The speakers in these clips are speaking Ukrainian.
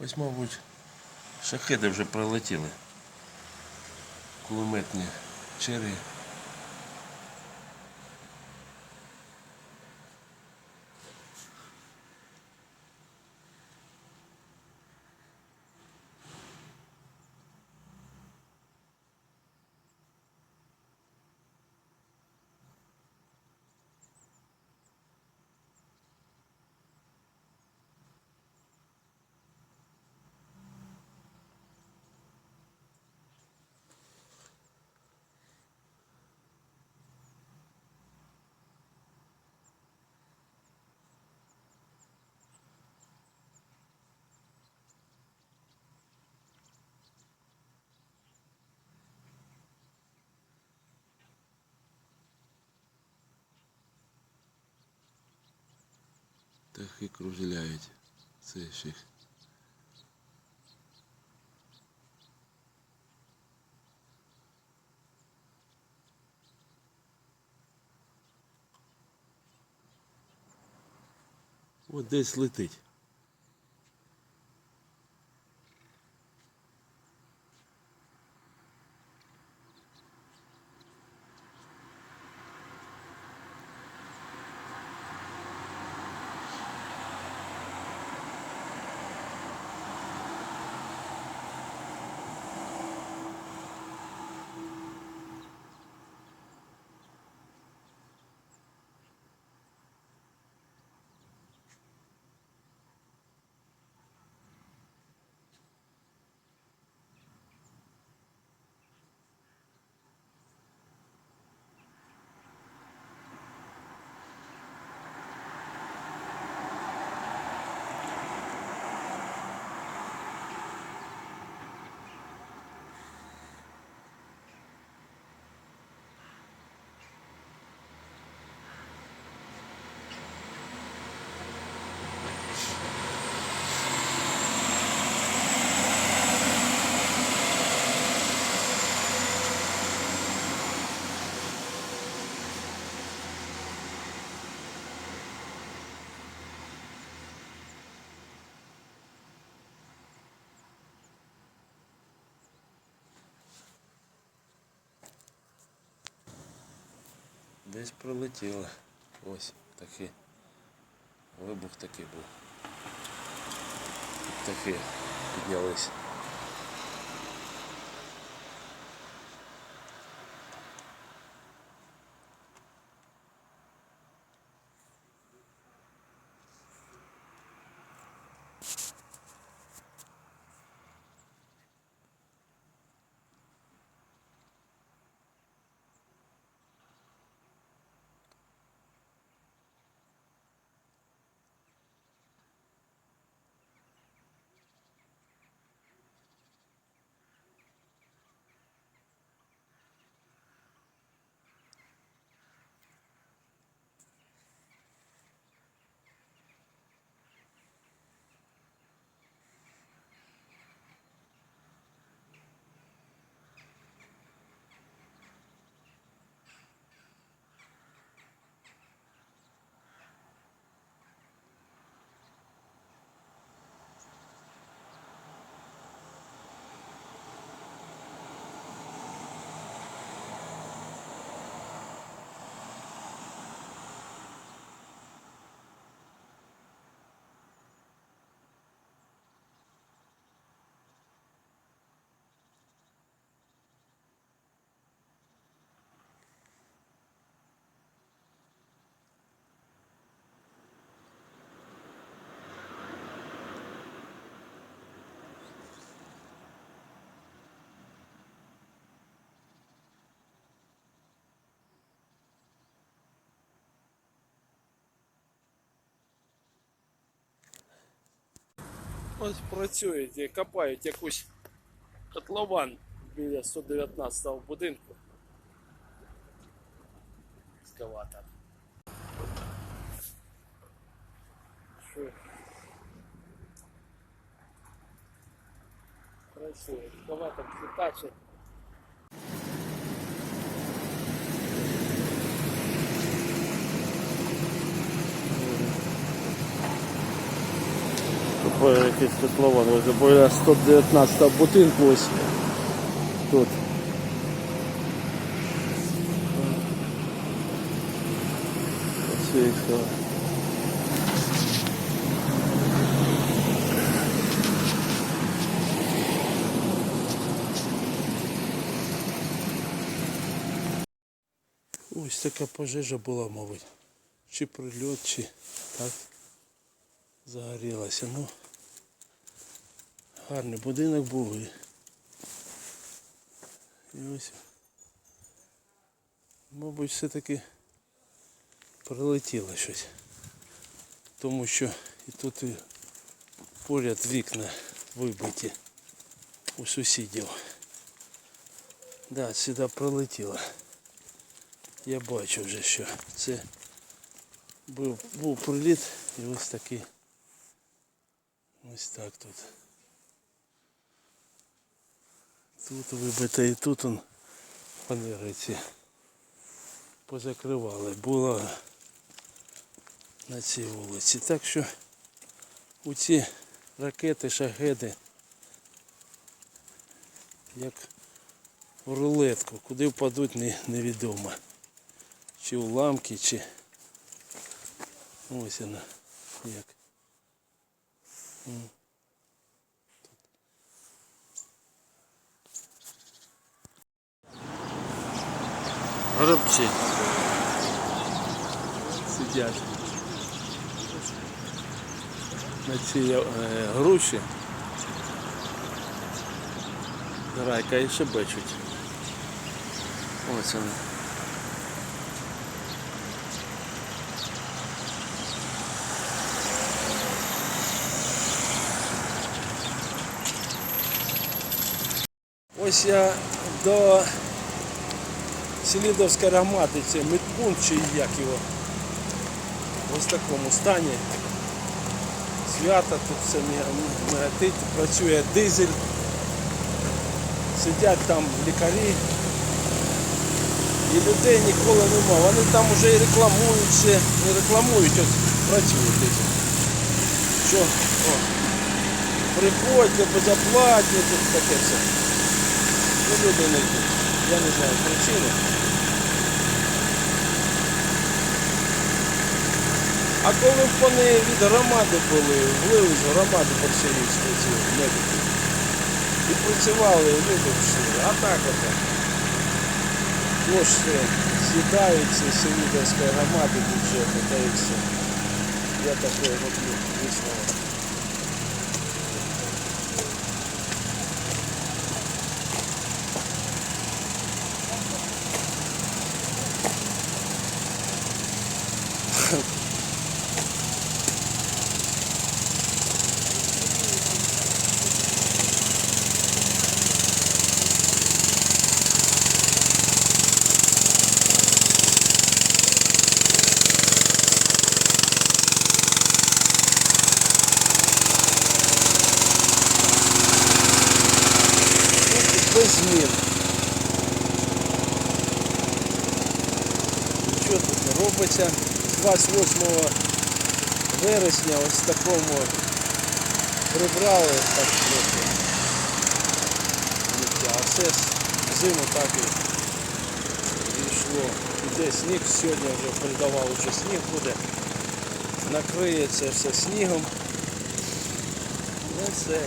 Ось, мабуть, шахеди вже прилетіли. Кулеметні черги. Птахи кружляють. Це ще. От десь летить. Десь пролетіли. Ось такий. Вибух такий був. Птахи піднялись. Працюють і копають якусь котлован біля 119 будинку. Екскаватор. Що? Працює. Екскаватор хитачить. Котлован, ось біля 119 будинку ось тут. Ось що. Ось така пожежа була, мабуть. Чи прильот, чи так загорілася. Ну, гарний будинок був і, ось. Мабуть, все-таки прилетіло щось. Тому що і тут і поряд вікна вибиті у сусідів. Да, сюди прилетіло. Я бачу вже, що це був, був приліт і ось такий. Ось так тут. Тут вибито і тут он фанери ці позакривали. Було на цій вулиці. Так що у ці ракети, шахеди, як в рулетку, куди впадуть не, невідомо. Чи уламки, чи ось вона як. М. Горобці сидять на цій е, груші. Райка і шебечуть. Ось вона. Ось я до Селідовської громади, медпункт чи як його. Ось в такому стані. Свято тут все мегатить, працює дизель. Сидять там лікарі. І людей ніколи нема. Вони там вже і рекламують, ще, не рекламують, ось працюють дизель. Що? О. Приходьте, безоплатні, тут таке все. Ну, люди не йдуть. Я не знаю причини. А коли вони від громади були, влили з громади Борщагівської ці медики. І працювали, і люди пішли. А так от. Кошти з'їдаються з громада бюджету, та і все. Я такое роблю висновок. Робиться? 28 вересня ось такому прибрали так трохи. сміття. А все зиму так і йшло. Іде сніг, сьогодні вже передавали, що сніг буде. Накриється все снігом. Ну все.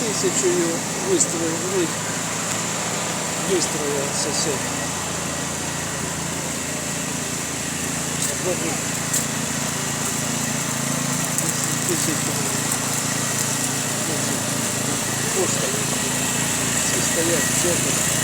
тисячою вистрілив, ви, вистрілив сосед. Попробуй. 10 тисяч. 10. Пошта. Всі стоять, чекають.